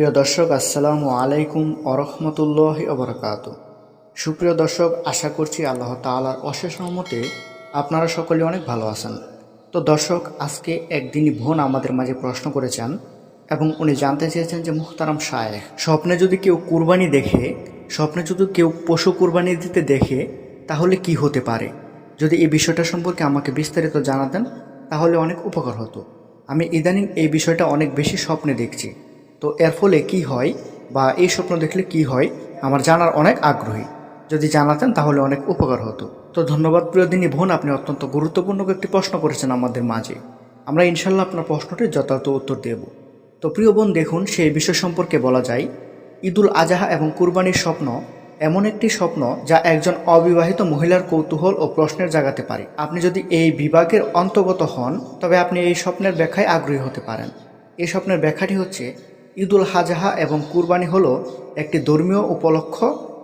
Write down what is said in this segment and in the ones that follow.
প্রিয় দর্শক, আসসালামু আলাইকুম আরহামতুল্লাহ ওবরাকাত সুপ্রিয় দর্শক, আশা করছি আল্লাহ তাআলার অশেষ রহমতে আপনারা সকলে অনেক ভালো আছেন। তো দর্শক, আজকে একদিনই বোন আমাদের মাঝে প্রশ্ন করেছেন এবং উনি জানতে চেয়েছেন যে মুহতারাম শায়েখ স্বপ্নে যদি কেউ কুরবানি দেখে, স্বপ্নে যদি কেউ পশু কুরবানি দিতে দেখে, তাহলে কি হতে পারে? যদি এই বিষয়টা সম্পর্কে আমাকে বিস্তারিত জানাতেন, তাহলে অনেক উপকার হতো। আমি ইদানিং এই বিষয়টা অনেক বেশি স্বপ্নে দেখছি। তো এর ফলে কি হয় বা এই স্বপ্ন দেখলে কি হয়, আমার জানার অনেক আগ্রহী। যদি জানাতেন তাহলে অনেক উপকার হতো। তো ধন্যবাদ প্রিয় দিনী বোন, আপনি অত্যন্ত গুরুত্বপূর্ণ একটি প্রশ্ন করেছেন আমাদের মাঝে। আমরা ইনশাল্লাহ আপনার প্রশ্নটির যথার্থ উত্তর দেব। তো প্রিয় বোন, দেখুন সেই বিষয় সম্পর্কে বলা যায়, ঈদুল আজহা এবং কুরবানির স্বপ্ন এমন একটি স্বপ্ন যা একজন অবিবাহিত মহিলার কৌতূহল ও প্রশ্নের জাগাতে পারে। আপনি যদি এই বিভাগের অন্তর্গত হন, তবে আপনি এই স্বপ্নের ব্যাখ্যায় আগ্রহী হতে পারেন। এই স্বপ্নের ব্যাখ্যাটি হচ্ছে ঈদুল হাজাহা এবং কুরবানি হলো একটি ধর্মীয় উপলক্ষ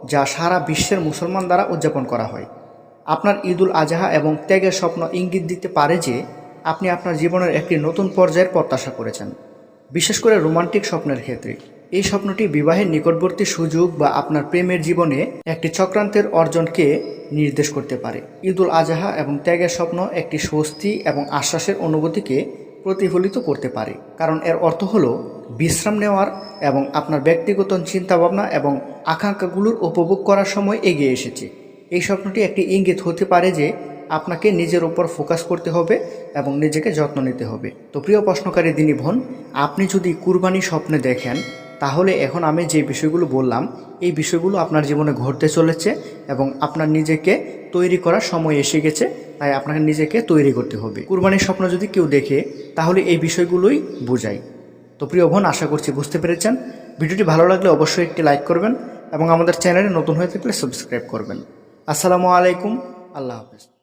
যা সারা বিশ্বের মুসলমান দ্বারা উদযাপন করা হয়। আপনার ঈদুল আজহা এবং ত্যাগের স্বপ্ন ইঙ্গিত দিতে পারে যে আপনি আপনার জীবনের একটি নতুন পর্যায়ের প্রত্যাশা করেছেন, বিশেষ করে রোমান্টিক স্বপ্নের ক্ষেত্রে। এই স্বপ্নটি বিবাহের নিকটবর্তী সুযোগ বা আপনার প্রেমের জীবনে একটি চক্রান্তের অর্জনকে নির্দেশ করতে পারে। ঈদুল আজহা এবং ত্যাগের স্বপ্ন একটি স্বস্তি এবং আশ্বাসের অনুভূতিকে প্রতিফলিত করতে পারে। কারণ এর অর্থ হলো বিশ্রাম নেওয়ার এবং আপনার ব্যক্তিগত চিন্তাভাবনা এবং আকাঙ্ক্ষাগুলোর উপভোগ করার সময় এগিয়ে এসেছে। এই স্বপ্নটি একটি ইঙ্গিত হতে পারে যে আপনাকে নিজের উপর ফোকাস করতে হবে এবং নিজেকে যত্ন নিতে হবে। তো প্রিয় প্রশ্নকারী দিনী ভন আপনি যদি কুরবানি স্বপ্নে দেখেন, তাহলে এখন আমি যে বিষয়গুলো বললাম, এই বিষয়গুলো আপনার জীবনে ঘটতে চলেছে এবং আপনার নিজেকে তৈরি করার সময় এসে গেছে। তাই আপনাকে নিজেকে তৈরি করতে হবে। কুরবানির স্বপ্ন যদি কেউ দেখে, তাহলে এই বিষয়গুলোই বোঝায়। তো প্রিয় বোন, আশা করছি বুঝতে পেরেছেন। ভিডিওটি ভালো লাগলে অবশ্যই একটি লাইক করবেন এবং আমাদের চ্যানেলে নতুন হয়ে থাকলে সাবস্ক্রাইব করবেন। আসসালামু আলাইকুম। আল্লাহ হাফিজ।